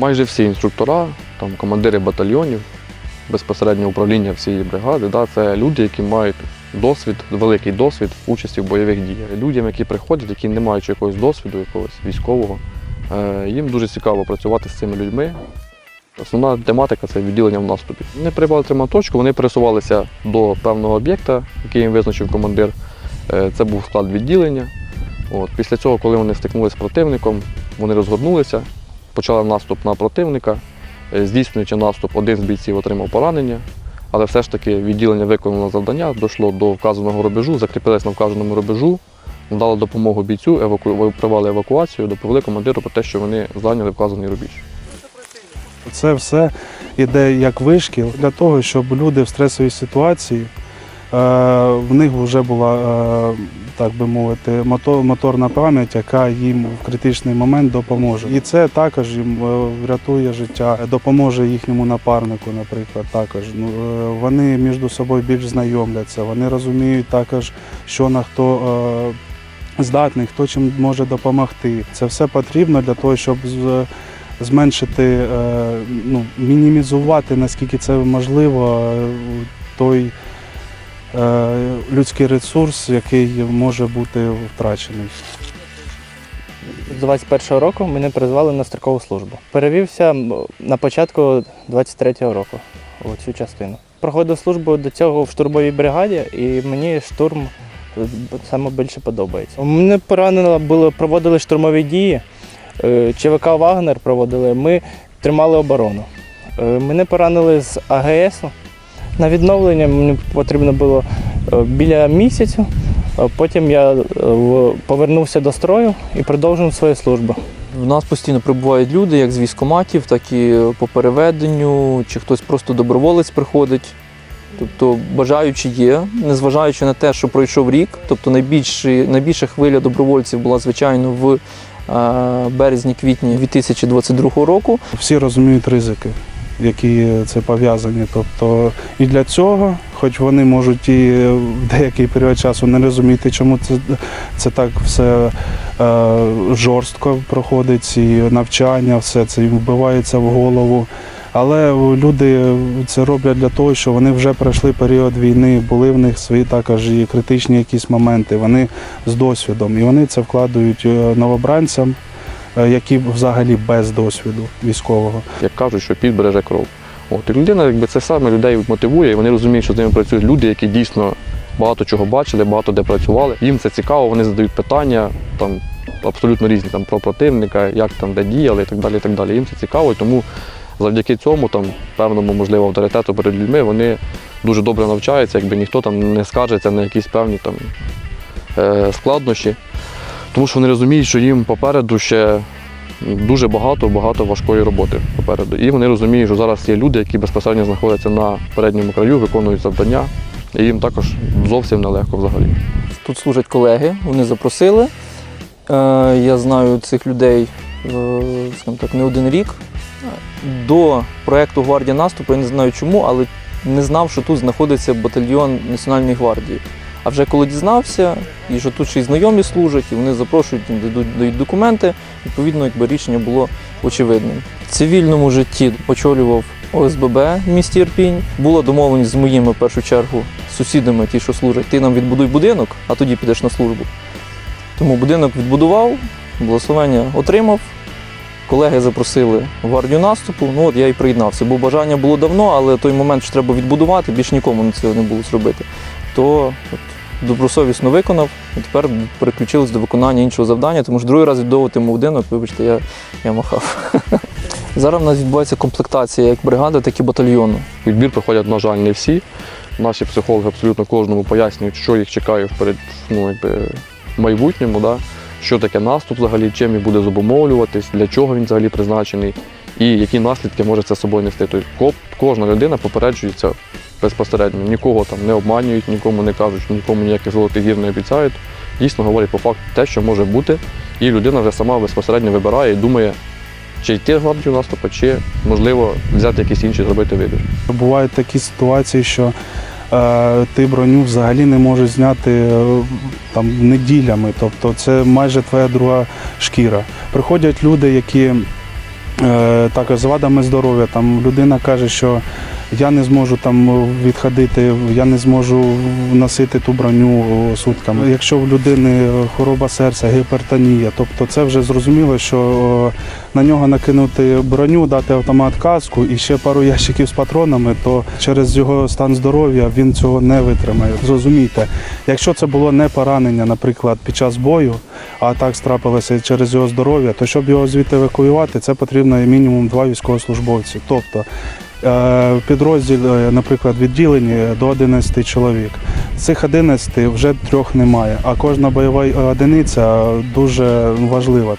Майже всі інструктора, там, командири батальйонів, безпосередньо управління всієї бригади, да, це люди, які мають досвід, великий досвід участі в бойових діях. Людям, які приходять, які не мають якогось досвіду, якогось військового, е, їм дуже цікаво працювати з цими людьми. Основна тематика це відділення в наступі. Вони прибрали тримав точку, вони пересувалися до певного об'єкта, який їм визначив командир. Е, Це був склад відділення. От. Після цього, коли вони стикнулися з противником, вони розгорнулися, почали наступ на противника. Е, Здійснюючи наступ, один з бійців отримав поранення, але все ж таки відділення виконало завдання, дійшло до вказаного рубежу, закріпилось на вказаному рубежу, надало допомогу бійцю, еваку... провели евакуацію, доповіли командиру про те, що вони зайняли вказаний рубіж. Це все йде як вишкіл для того, щоб люди в стресовій ситуації в них вже була, е, так би мовити, моторна пам'ять, яка їм в критичний момент допоможе. І це також їм е, врятує життя, допоможе їхньому напарнику, наприклад. Також ну, е, вони між собою більш знайомляться, вони розуміють також, що на хто. е, Здатний, хто чим може допомогти. Це все потрібно для того, щоб зменшити, е, ну, мінімізувати, наскільки це можливо, е, той е, людський ресурс, який може бути втрачений. З 21-го року мене призвали на строкову службу. Перевівся на початку 23-го року у цю частину. Проходив службу до цього в штурмовій бригаді, і мені штурм е, саме більше подобається. Мене поранено було, проводили штурмові дії. е, ЧВК Вагнер проводили. Ми тримали оборону. Е, Мене поранили з АГС. На відновлення мені потрібно було е, біля місяця. Е, Потім я е, повернувся до строю і продовжив свою службу. В нас постійно прибувають люди, як з військоматів, так і по переведенню, чи хтось просто доброволець приходить. Тобто бажаючі є, незважаючи на те, що пройшов рік. Тобто найбільші, найбільша хвиля добровольців була, звичайно, в березні-квітні 2022 року. Всі розуміють ризики, які це пов'язані. Тобто і для цього, хоч вони можуть і в деякий період часу не розуміти, чому це, це так все е, жорстко проходить, ці навчання, все це їм вбивається в голову. Але люди це роблять для того, що вони вже пройшли період війни, були в них свої також і критичні якісь моменти. Вони з досвідом, і вони це вкладають е, новобранцям, які взагалі без досвіду військового. Як кажуть, що піт береже кров. От, і людина, якби це саме людей мотивує, і вони розуміють, що з ними працюють люди, які дійсно багато чого бачили, багато де працювали. Їм це цікаво, вони задають питання там абсолютно різні там про противника, як там де діяли і так далі. І так далі. Їм це цікаво, тому завдяки цьому, там, певному, можливо, авторитету перед людьми, вони дуже добре навчаються, якби ніхто там не скаржиться на якісь певні там е, складнощі. Тому що вони розуміють, що їм попереду ще дуже багато, багато важкої роботи попереду. І вони розуміють, що зараз є люди, які безпосередньо знаходяться на передньому краю, виконують завдання, і їм також зовсім нелегко взагалі. Тут служать колеги, вони запросили. Е, Я знаю цих людей, е, так, не один рік. До проєкту Гвардія наступу я не знаю чому, але не знав, що тут знаходиться батальйон Національної гвардії. А вже коли дізнався, і що тут ще й знайомі служать, і вони запрошують, їм дають документи, відповідно, якби рішення було очевидним. В цивільному житті очолював ОСББ в місті Ірпінь. Була домовленість з моїми в першу чергу сусідами, ті, що служать, ти нам відбудуй будинок, а тоді підеш на службу. Тому будинок відбудував, благословення отримав. Колеги запросили гвардію наступу. Ну от я і приєднався, бо бажання було давно, але той момент, що треба відбудувати, більш нікому на цього не було зробити. То от, добросовісно виконав і тепер переключились до виконання іншого завдання, тому що другий раз відбудовуватиму будинок, вибачте, я, я махав. Зараз в нас відбувається комплектація як бригади, так і батальйону. Відбір проходять, на жаль, не всі. Наші психологи абсолютно кожному пояснюють, що їх чекає вперед, ну, якби, в майбутньому, да? що таке наступ взагалі, чим він буде зобумовлюватись, для чого він взагалі призначений і які наслідки може це собою нести. Тобто кожна людина попереджується безпосередньо, нікого там не обманюють, нікому не кажуть, нікому ніяких золотих гір не обіцяють. Дійсно говорять по факту те, що може бути, і людина вже сама безпосередньо вибирає і думає, чи йти в гвардію наступу, чи можливо взяти якийсь інший зробити вибір. Бувають такі ситуації, що е, ти броню взагалі не можеш зняти е, там неділями. Тобто це майже твоя друга шкіра. Приходять люди, які Е, також з вадами здоров'я. Там людина каже, що я не зможу там відходити, я не зможу носити ту броню сутками. Якщо в людини хвороба серця, гіпертонія, тобто це вже зрозуміло, що на нього накинути броню, дати автомат каску і ще пару ящиків з патронами, то через його стан здоров'я він цього не витримає. Зрозумійте, якщо це було не поранення, наприклад, під час бою, а так страпилося через його здоров'я, то щоб його звідти евакуювати, це потрібно мінімум два військовослужбовці. Тобто е, підрозділ, е, наприклад, відділені до 11 чоловік. Цих 11 вже трьох немає, а кожна бойова одиниця дуже важлива.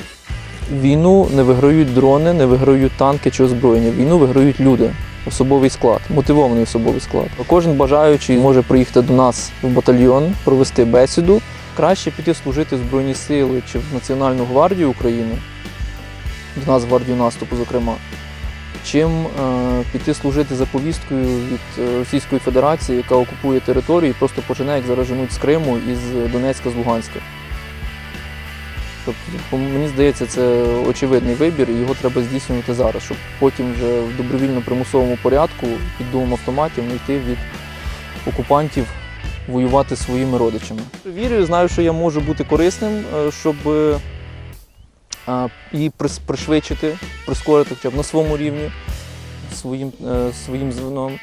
Війну не виграють дрони, не виграють танки чи озброєння. Війну виграють люди, особовий склад, мотивований особовий склад. Кожен бажаючий може приїхати до нас в батальйон, провести бесіду. Краще піти служити в Збройні Сили чи в Національну гвардію України, до нас гвардію наступу, зокрема, чим е, піти служити за повісткою від е, Російської Федерації, яка окупує територію і просто починає, як зараз женуть з Криму і з Донецька, з Луганська. Тобто, мені здається, це очевидний вибір, і його треба здійснювати зараз, щоб потім вже в добровільно-примусовому порядку під дулом автоматів не йти від окупантів воювати своїми родичами. Вірю, знаю, що я можу бути корисним, е, щоб її пришвидшити, прискорити хоча б на своєму рівні, своїм, е, своїм звеном.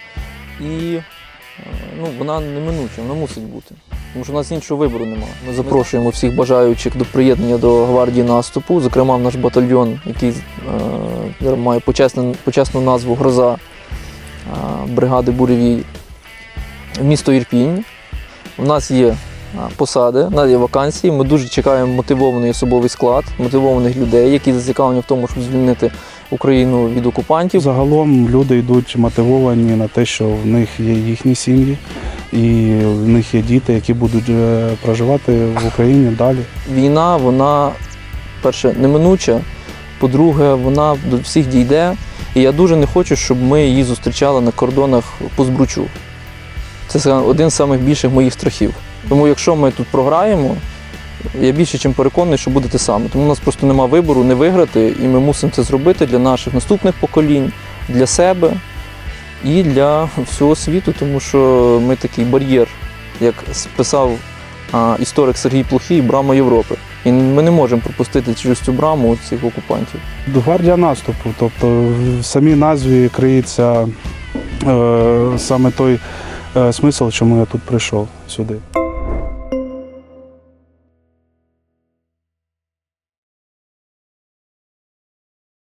І е, ну, вона неминуча, вона мусить бути. Тому що в нас іншого вибору немає. Ми запрошуємо всіх бажаючих до приєднання до гвардії наступу, зокрема наш батальйон, який е, має почесну, почесну назву Гроза е, бригади Буревій місто Ірпінь. У нас є посади, у нас є вакансії. Ми дуже чекаємо мотивований особовий склад, мотивованих людей, які зацікавлені в тому, щоб звільнити Україну від окупантів. Загалом люди йдуть мотивовані на те, що в них є їхні сім'ї, і в них є діти, які будуть е, проживати в Україні далі. війна, вона, перше, неминуча, по-друге, вона до всіх дійде. І я дуже не хочу, щоб ми її зустрічали на кордонах по збручу. Це один з самих більших моїх страхів. Тому якщо ми тут програємо, я більше чим переконаний, що буде те саме. Тому у нас просто нема вибору не виграти, і ми мусимо це зробити для наших наступних поколінь, для себе і для всього світу, тому що ми такий бар'єр, як писав а, історик Сергій Плохій, брама Європи. І ми не можемо пропустити через цю браму цих окупантів. Гвардія наступу, тобто в самій назві криється е, саме той е, смисл, чому я тут прийшов сюди.